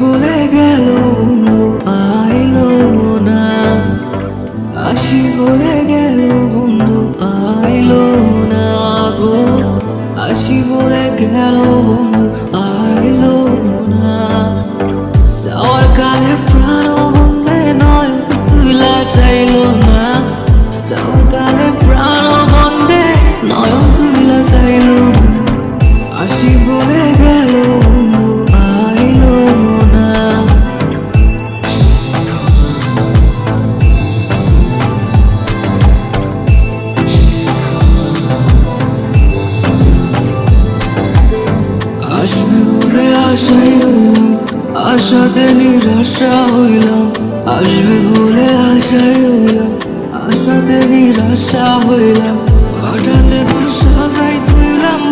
বলে গেল বন্ধু আইলো না। আশি বলে গেল, বন্ধু, আইলো না গো। আশি বলে গেল, বন্ধু, আইলো না। যাওয়ার কালে প্রাণ বন্ধে নয় তুলা চাইলো না। যাওয়ার কালে প্রাণ বন্ধে নয় তুলা চাইলো আশি আসি বলে গেল আশাই রইলাম আশাতে নিরাশা হইলাম, আসবে বলে আশাই রইলাম আশাতে নিরাশা হইলাম। হঠাৎ সাজাই তুইলাম